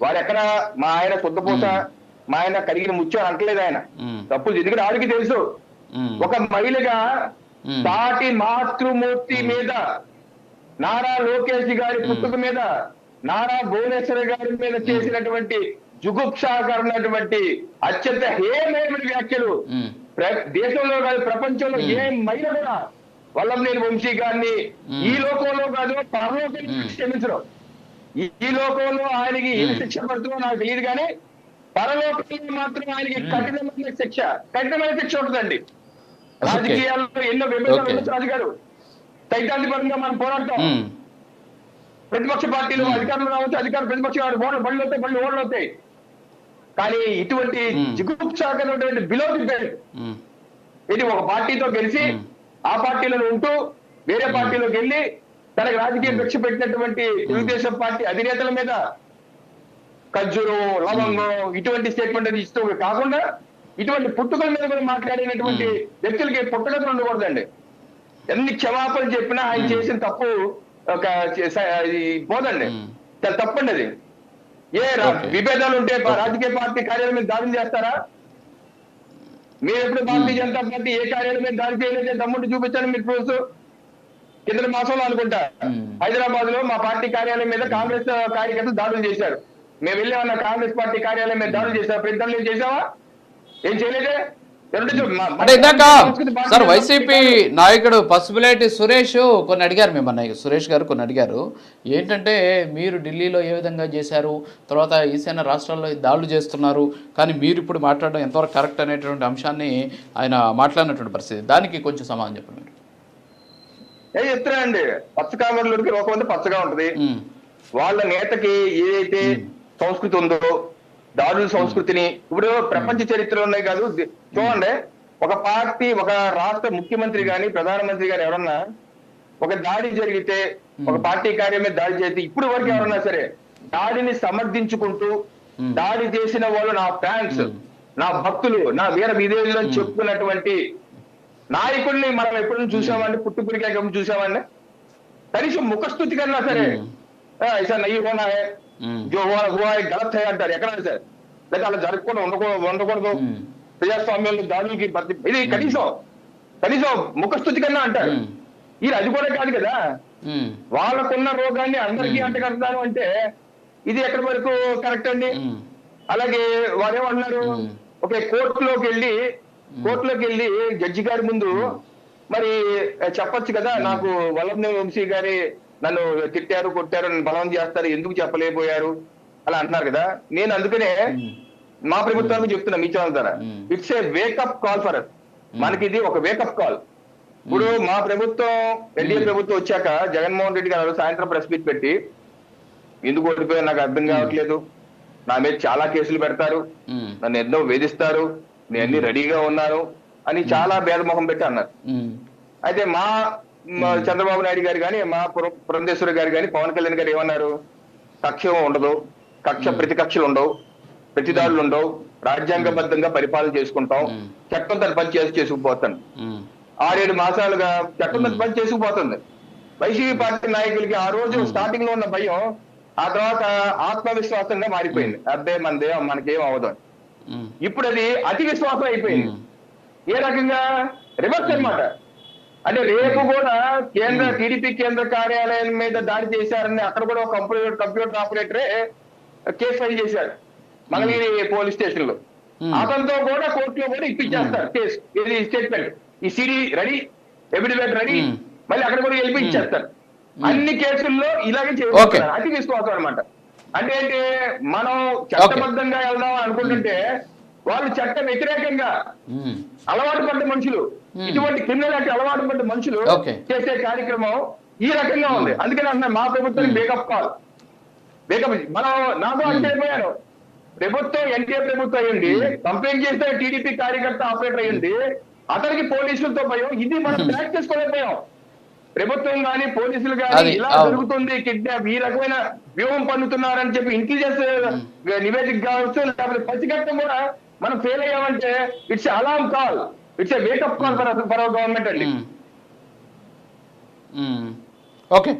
వారు ఎక్కడ మా ఆయన శుద్ధపూస మా ఆయన కరిగిన ముత్యం అంటలేదు ఆయన. తప్పులు ఎందుకంటే ఆవిడకి తెలుసు. ఒక మహిళగా. సాటి మాతృమూర్తి మీద నారా లోకేష్ గారి పుట్టుక మీద నారా భువనేశ్వర గారి మీద చేసినటువంటి జుగుప్సాకరమైనటువంటి అత్యంత హేమైన వ్యాఖ్యలు. దేశంలో కాదు ప్రపంచంలో ఏ మహిళ కూడా వల్లభనేని వంశీ గారిని. ఈ లోకంలో కాదు పరలోకంలో మ్మ్. క్షమించడం ఈ- లోకంలో ఆయనకి ఏ శిక్ష పడుతుందో నాకు తెలియదు కానీ పరలోకంలో మాత్రం ఆయనకి కఠినమైన శిక్ష. కఠినమైన శిక్ష ఉంటుందండి. రాజకీయాల్లో ఎన్నో. ఉండొచ్చు రాజు గారు సైద్ధాంతిపరంగా మనం పోరాడతాం. ప్రతిపక్ష పార్టీలు అధికారంలో రావచ్చు అధికార ప్రతిపక్ష ఓట్లు బళ్ళు అవుతాయి బళ్ళు ఓట్లు అవుతాయి కానీ ఇటువంటి మ్మ్. జిగుప్సాకరమైనటువంటి బిలో ది బెల్ట్ ఇది ఒక పార్టీతో గెలిచి. ఆ పార్టీలో ఉంటూ వేరే పార్టీలోకి వెళ్ళి తనకు రాజకీయ భిక్ష పెట్టినటువంటి తెలుగుదేశం పార్టీ అధినేతల మీద ఖర్జూరం లవంగం ఇటువంటి స్టేట్మెంట్ అది ఇస్తూ కాకుండా ఇటువంటి పుట్టుకల మీద కూడా మాట్లాడినటువంటి వ్యక్తులకి పుట్టగతులు ఉండకూడదండి. ఎన్ని క్షమాపణలు చెప్పినా ఆయన చేసిన తప్పు ఒక పోదండి తప్పండి అది. ఏ. విభేదాలు ఉంటే రాజకీయ పార్టీ కార్యాలయం మీద దాడులు చేస్తారా? మీరు ఎప్పుడు భారతీయ జనతా పార్టీ ఏ కార్యాలయం మీద దాడి చేయలేదు తమ్ముడు చూపించండి మీరు ప్రూఫ్ కింద మాసంలో అనుకుంటా. హైదరాబాద్లో మా పార్టీ కార్యాలయం మీద కాంగ్రెస్ కార్యకర్తలు దాడులు చేశారు. మేము వెళ్ళామన్న కాంగ్రెస్ పార్టీ కార్యాలయం మీద దాడులు చేశారు. ప్రతి చేసావా ఏం చేయలేదే? అంటే ఇందాక సార్ వైసీపీ నాయకుడు పసుపులేటి సురేష్ కొన్ని అడిగారు మిమ్మల్ని. సురేష్ గారు కొన్ని అడిగారు. ఏంటంటే మీరు ఢిల్లీలో ఏ విధంగా చేశారు? తర్వాత ఈశాన్య రాష్ట్రాల్లో దాడులు చేస్తున్నారు. కానీ మీరు ఇప్పుడు మాట్లాడడం ఎంతవరకు కరెక్ట్ అనేటువంటి అంశాన్ని ఆయన మాట్లాడినటువంటి పరిస్థితి. దానికి కొంచెం సమాధానం చెప్పండి. మీరు ఏ చెప్తున్నానండి పచ్చ కామర్లకి లోకం అంతా పచ్చగా ఉంటది. వాళ్ళ నేతకి ఏదైతే సంస్కృతి ఉందో దాడుల సంస్కృతిని ఇప్పుడు ప్రపంచ చరిత్రలో ఉన్నాయి కాదు చూడండి. ఒక పార్టీ ఒక రాష్ట్ర ముఖ్యమంత్రి గాని ప్రధానమంత్రి గాని ఎవరన్నా ఒక దాడి జరిగితే ఒక పార్టీ కార్యం మీద దాడి చేస్తే ఇప్పుడు వరకు ఎవరన్నా సరే దాడిని సమర్థించుకుంటూ. దాడి చేసిన వాళ్ళు నా ఫ్యాన్స్ నా భక్తులు నా వీర విధేయులు అని చెప్పుకున్నటువంటి నాయకుడిని మనం ఎప్పుడు చూసామండి పుట్టుకుడికి చూసామండి కనీసం ముఖస్థుతి కన్నా సరే Hmm. ఆ, ऐसा नहीं होना है ఉమ్, जो हुआ हुआ है गलत है అంటారు ఎక్కడైనా సరే లేదా అలా జరగకుండా ఉండకూడదు ఉండకూడదు ఉమ్, ప్రజాస్వామ్యంలో దాడులకి ప్రతి- ఇది కనీసం కనీసం ముఖస్థుతి కన్నా అంటారు ఉమ్, ఇది అది కూడా కాదు కదా ఉమ్, వాళ్ళకున్న రోగాన్ని అందరికీ Hmm. అంటగడతాను అంటే ఇది ఎక్కడి వరకు కరెక్ట్ అండి ఉమ్, అలాగే వారేమన్నారు Hmm. ఓకే కోర్టులోకి వెళ్ళి కోర్టులోకి వెళ్ళి జడ్జి గారి ముందు మరి చెప్పొచ్చు కదా నాకు వల్లభనే వంశీ గారి నన్ను తిట్టారు కొట్టారు నన్ను బలం చేస్తారు ఎందుకు చెప్పలేకపోయారు అలా అంటున్నారు కదా. నేను అందుకనే మా ప్రభుత్వానికి చెప్తున్నా మీ ఛానల్ ద్వారా. It's a wake up call for us మనకి ఇది ఒక వేకప్ కాల్ ఇప్పుడు మా ప్రభుత్వం ఎన్డీఏ ప్రభుత్వం వచ్చాక జగన్మోహన్ రెడ్డి గారు సాయంత్రం ప్రెస్ మీట్ పెట్టి ఎందుకు ఓడిపోయారు? నాకు అర్థం కావట్లేదు. నా మీద చాలా కేసులు పెడతారు. నన్ను ఎన్నో వేధిస్తారు. నేను అన్ని రెడీగా ఉన్నాను అని చాలా భేదముఖం పెట్టి అన్నారు. అయితే మా చంద్రబాబు నాయుడు గారు కానీ మా పుర- పురంధేశ్వరి గారు కానీ పవన్ కళ్యాణ్ గారు ఏమన్నారు? కక్ష ఉండదు. కక్ష ప్రతికక్షలు ఉండవు. ప్రతిదాడులు ఉండవు. రాజ్యాంగబద్ధంగా పరిపాలన చేసుకుంటాం. చట్టం తన పని చేసి చేసుకుపోతాను ఆరేడు మాసాలుగా చట్టం తన పని చేసుకుపోతుంది. వైసీపీ పార్టీ నాయకులకి ఆ రోజు స్టార్టింగ్లో ఉన్న భయం ఆ తర్వాత ఆత్మవిశ్వాసంగా మారిపోయింది. అబ్బే మనదే మనకేం. ఉమ్, ఇప్పుడు అది అతి విశ్వాసం అయిపోయింది. ఏ రకంగా? రివర్స్ అన్నమాట. అంటే రేపు కూడా కేంద్ర టీడీపీ కేంద్ర కార్యాలయం మీద దాడి చేశారని అక్కడ కూడా ఒక కంప్యూటర్ కంప్యూటర్ ఆపరేటరే కేసు ఫైల్ చేశారు. మంగళగిరి పోలీస్ స్టేషన్లో. అతనితో కూడా కోర్టులో కూడా ఇప్పించేస్తారు కేసు. ఇది స్టేట్మెంట్ ఈ సిడి రెడీ ఎవిడెంట్ రెడీ. మళ్ళీ అక్కడ కూడా వెళ్ళి ఇచ్చేస్తారు. అన్ని కేసుల్లో ఇలాగే. చేస్తారు. అతి విశ్వాసం అనమాట అంటే మనం చట్టబద్ధంగా వెళ్దాం అనుకుంటుంటే వాళ్ళు చట్ట వ్యతిరేకంగా అలవాటు పడ్డ మనుషులు. ఇటువంటి క్రిమినల్ అలవాటు పడ్డ మనుషులు. చేసే కార్యక్రమం ఈ రకంగా ఉంది. అందుకని అంటున్నా మా ప్రభుత్వం బేకప్ కాల్ బేకప్ మనం నాకు ఆశ్చర్యపోయాను ప్రభుత్వం ఎన్టీఏ ప్రభుత్వం అయ్యింది కంప్లైంట్ చేస్తే టీడీపీ కార్యకర్త ఆపరేటర్ అయ్యింది. అతనికి పోలీసులతో భయం ఇది మనం ట్రాక్ చేసుకోలేకపోయాం ప్రభుత్వం కానీ పోలీసులు కానీ ఇలా. జరుగుతుంది కిడ్నాప్ ఈ రకమైన వ్యూహం పన్నుతున్నారని చెప్పి ఇంటెలిజెన్స్ నివేదిక కావచ్చు లేకపోతే పసిగట్టం కూడా మనం fail అయ్యామంటే it's alarm call it's wake up call for for government అండి ఉమ్. ఉమ్. ఓకే